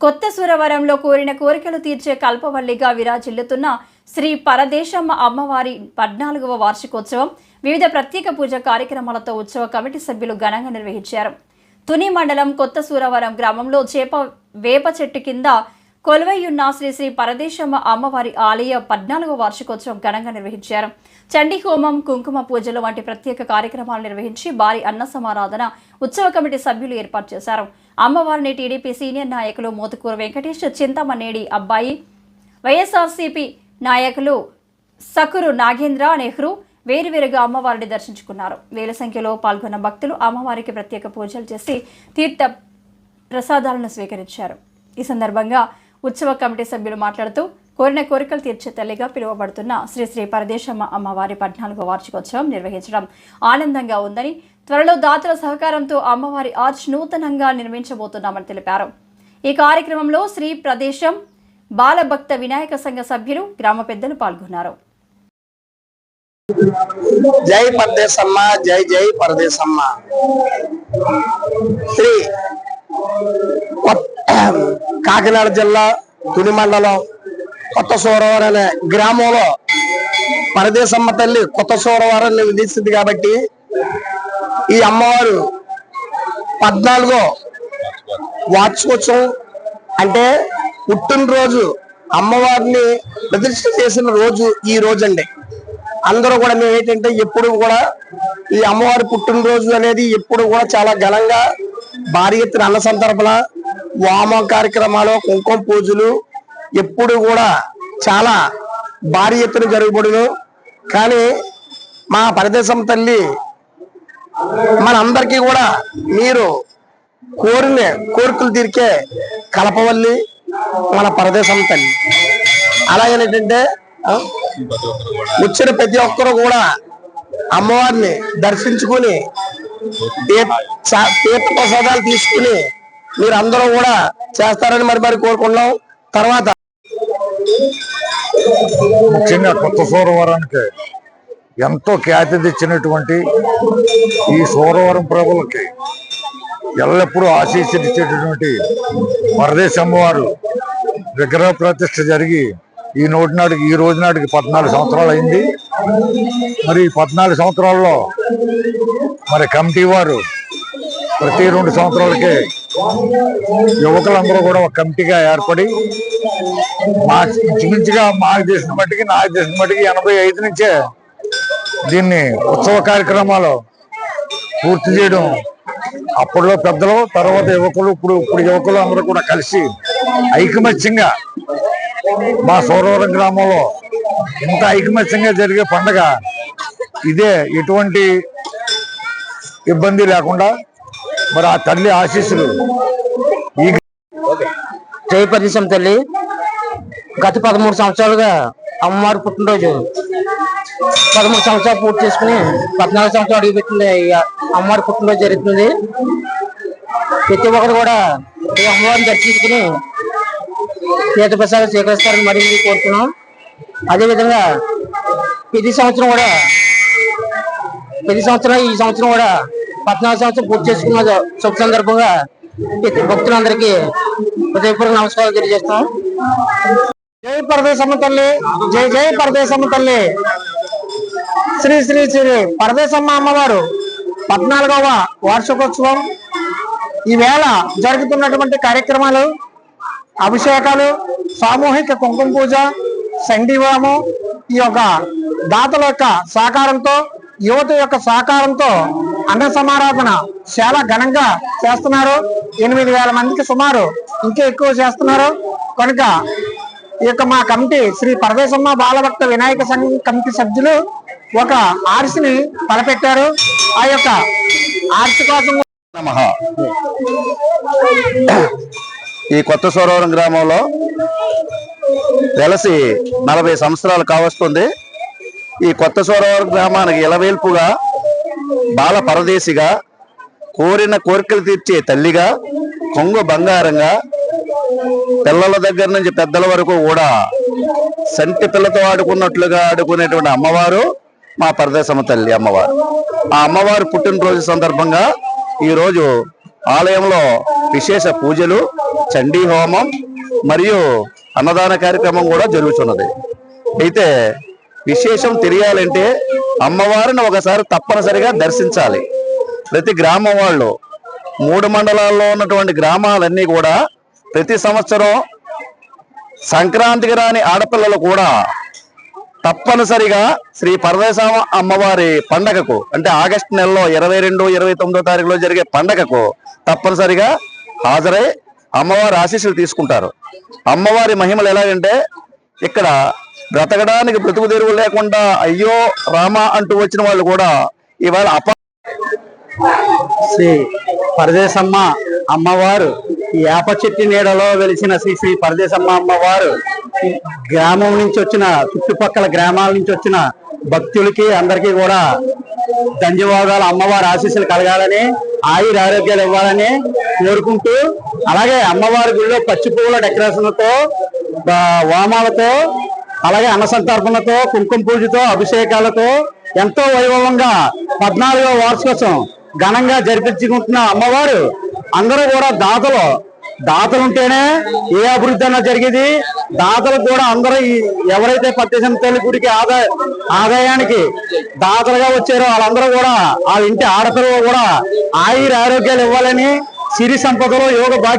కొత్త సురవరంలో కోరిన కోరికలు తీర్చే కల్పవల్లిగా విరాజిల్లుతున్న శ్రీ పరదేశమ్మ అమ్మవారి పద్నాలుగవ వార్షికోత్సవం వివిధ ప్రత్యేక పూజ కార్యక్రమాలతో ఉత్సవ కమిటీ సభ్యులు ఘనంగా నిర్వహించారు. తుని మండలం కొత్త సూరవరం గ్రామంలో చేప వేప చెట్టు కింద కొలువైయున్న శ్రీ శ్రీ పరదేశమ్మ అమ్మవారి ఆలయ పద్నాలుగవ వార్షికోత్సవం ఘనంగా నిర్వహించారు. చండీ హోమం కుంకుమ పూజలు వంటి ప్రత్యేక కార్యక్రమాలు నిర్వహించి భారీ అన్న సమారాధన ఉత్సవ కమిటీ సభ్యులు ఏర్పాటు చేశారు. అమ్మవారిని టీడీపీ సీనియర్ నాయకులు మోతుకూరు వెంకటేష్ చింతమనేడి అబ్బాయి వైఎస్ఆర్సీపీ నాయకులు సకురు నాగేంద్ర నెహ్రూ వేరువేరుగా అమ్మవారిని దర్శించుకున్నారు. వేల సంఖ్యలో పాల్గొన్న భక్తులు అమ్మవారికి ప్రత్యేక పూజలు చేసి తీర్థ ప్రసాదాలను స్వీకరించారు. ఈ సందర్భంగా ఉత్సవ కమిటీ సభ్యులు మాట్లాడుతూ కోరిన కోరికలు తీర్చే తల్లిగా పిలువబడుతున్న శ్రీ శ్రీ పరదేశమ్మ అమ్మవారి పద్నాలుగో వార్షికోత్సవం నిర్వహించడం ఆనందంగా ఉందని త్వరలో దాతల సహకారంతో అమ్మవారి ఆర్చ్ నూతనంగా నిర్మించబోతున్నామని తెలిపారు. ఈ కార్యక్రమంలో శ్రీ ప్రదేశం బాలభక్త వినాయక సంఘ సభ్యులు గ్రామ పెద్దలు పాల్గొన్నారు. జై పరదేశమ్మ జై జై పరదేశమ్మ. శ్రీ కాకినాడ జిల్లా తుని మండలం కొత్త సూరవరం అనే గ్రామంలో పరదేశమ్మ తల్లి కొత్త సూరవరాన్ని విధిస్తుంది కాబట్టి ఈ అమ్మవారు పద్నాలుగో వార్షికోత్సవం అంటే పుట్టినరోజు అమ్మవారిని ప్రతిష్ఠ చేసిన రోజు ఈ రోజు అండి అందరూ కూడా మేము ఏంటంటే ఎప్పుడు కూడా ఈ అమ్మవారి పుట్టినరోజు అనేది ఎప్పుడు కూడా చాలా ఘనంగా భారీ ఎత్తున అన్న సందర్భన వామ కార్యక్రమాలు కుంకుమ పూజలు ఎప్పుడు కూడా చాలా భారీ ఎత్తున జరుగుబడును. కానీ మా పరదేశం తల్లి మనందరికీ కూడా మీరు కోరిన కోరికలు తీరికే కలపవల్లి మన పరదేశం తల్లి. అలాగే ఏంటంటే వచ్చిన ప్రతి ఒక్కరు కూడా అమ్మవారిని దర్శించుకుని తీర్థ ప్రసాదాలు తీసుకుని మీరు అందరూ కూడా చేస్తారని మరి మరి కోరుకున్నాం తర్వాత ముఖ్యంగా కొత్త సోరవరానికి ఎంతో ఖ్యాతి తెచ్చినటువంటి ఈ సోరవరం ప్రభులకి ఎల్లప్పుడూ ఆశీస్సులిచ్చేటటువంటి వరదేశమ్మ వారు విగ్రహ ప్రతిష్ట జరిగి ఈ నోటి నాటికి ఈ రోజు నాటికి పద్నాలుగు సంవత్సరాలు అయింది. మరి ఈ పద్నాలుగు సంవత్సరాల్లో మరి కమిటీ వారు ప్రతి రెండు సంవత్సరాలకి యువకులందరూ కూడా ఒక కమిటీగా ఏర్పడి మా ఇంచుమించుగా మాకు చేసిన మట్టికి నాకు చేసిన మట్టికి ఎనభై ఐదు నుంచే దీన్ని ఉత్సవ కార్యక్రమాలు పూర్తి చేయడం అప్పట్లో పెద్దలు తర్వాత యువకులు ఇప్పుడు ఇప్పుడు యువకులు అందరూ కూడా కలిసి ఐకమత్యంగా మా సోరవరం గ్రామంలో ఇంత ఐకమత్యంగా జరిగే పండగ ఇదే ఎటువంటి ఇబ్బంది లేకుండా మరి ఆ తల్లి ఆశీస్సులు ఈ తల్లి గత పదమూడు సంవత్సరాలుగా అమ్మవారి పుట్టినరోజు. పదమూడు సంవత్సరాలు పూర్తి చేసుకుని పద్నాలుగు సంవత్సరాలు అడుగుపెట్టింది అమ్మవారి పుట్టినరోజు జరుగుతుంది. ప్రతి ఒక్కరు కూడా ఈ అమ్మవారిని దర్శించుకుని తీర్థప్రసాదం స్వీకరిస్తారని మరి కోరుతున్నాం. అదేవిధంగా ప్రతి సంవత్సరం కూడా ప్రతి సంవత్సరం ఈ సంవత్సరం కూడా పద్నాలుగు సంవత్సరం పూర్తి చేసుకున్న శుభ సందర్భంగా ప్రతి భక్తులందరికీ హృదయపూర్వక నమస్కారాలు తెలియజేస్తాం జై పరదేశమ్మ తల్లి జై జై పరదేశమ్మ తల్లి. శ్రీ శ్రీ శ్రీ పరదేశమ్మ అమ్మవారు పద్నాలుగవ వార్షికోత్సవం. ఈవేళ జరుగుతున్నటువంటి కార్యక్రమాలు అభిషేకాలు సామూహిక కుంకుమ పూజ సండివాము ఈ యొక్క దాతల యొక్క సహకారంతో యువత యొక్క సహకారంతో అన్న సమారాధన చాలా ఘనంగా చేస్తున్నారు. ఎనిమిది వేల మందికి సుమారు ఇంకా ఎక్కువ చేస్తున్నారు. కనుక ఈ యొక్క మా కమిటీ శ్రీ పరదేశమ్మ బాలభక్త వినాయక సంఘం కమిటీ సభ్యులు ఒక ఆర్సిని తలపెట్టారు. ఆ యొక్క ఆర్సి కోసం ఈ కొత్త సోరవరం గ్రామంలో వెలసి నలభై సంవత్సరాలు కావస్తుంది. ఈ కొత్త సోరవరం గ్రామానికి ఇలవేల్పుగా బాల పరదేశిగా కోరిన కోరికలు తీర్చే తల్లిగా కొంగు బంగారంగా పిల్లల దగ్గర నుంచి పెద్దల వరకు కూడా సంటి పిల్లతో ఆడుకున్నట్లుగా ఆడుకునేటువంటి అమ్మవారు మా పరదేశమ్మ తల్లి అమ్మవారు. ఆ అమ్మవారు పుట్టినరోజు సందర్భంగా ఈరోజు ఆలయంలో విశేష పూజలు చండీ హోమం మరియు అన్నదాన కార్యక్రమం కూడా జరుగుతున్నది. అయితే విశేషం తెలియాలంటే అమ్మవారిని ఒకసారి తప్పనిసరిగా దర్శించాలి. ప్రతి గ్రామం వాళ్ళు మూడు మండలాల్లో ఉన్నటువంటి గ్రామాలన్నీ కూడా ప్రతి సంవత్సరం సంక్రాంతికి రాని ఆడపిల్లలు కూడా తప్పనిసరిగా శ్రీ పరదేశామ అమ్మవారి పండగకు అంటే ఆగస్టు నెలలో ఇరవై రెండు ఇరవై తొమ్మిదో తారీఖులో జరిగే పండగకు తప్పనిసరిగా హాజరై అమ్మవారి ఆశీస్సులు తీసుకుంటారు. అమ్మవారి మహిమలు ఎలాగంటే ఇక్కడ బ్రతకడానికి బ్రతుకు తెరువు లేకుండా అయ్యో రామ అంటూ వచ్చిన వాళ్ళు కూడా ఇవాళ అప శ్రీ పరదేశమ్మ అమ్మవారు ఈ వేప చెట్టు నీడలో వెలిసిన శ్రీ శ్రీ పరదేశమ్మ అమ్మవారు గ్రామం నుంచి వచ్చిన చుట్టుపక్కల గ్రామాల నుంచి వచ్చిన భక్తులకి అందరికీ కూడా ధన్యవాదాలు. అమ్మవారి ఆశీస్సులు కలగాలని ఆయుర ఆరోగ్యాలు ఇవ్వాలని కోరుకుంటూ అలాగే అమ్మవారి గుడిలో పచ్చి పువ్వుల డెకరేషన్లతో వామాలతో అలాగే అన్న సంతర్పణతో కుంకుమ పూజతో అభిషేకాలతో ఎంతో వైభవంగా పద్నాలుగో వార్షికోత్సవం ఘనంగా జరిపించుకుంటున్న అమ్మవారు అందరూ కూడా దాతలు. దాతలు ఉంటేనే ఏ అభివృద్ధి అన్నా జరిగేది. దాతలు కూడా అందరూ ఎవరైతే పట్టేసిన తల్లి గుడికి ఆదాయ ఆదాయానికి దాతలుగా వచ్చారో వాళ్ళందరూ కూడా వాళ్ళ ఇంటి ఆడపిల్లలు కూడా ఆయుర ఆరోగ్యాలు ఇవ్వాలని సిరి సంపదలో యోగ భాగ్య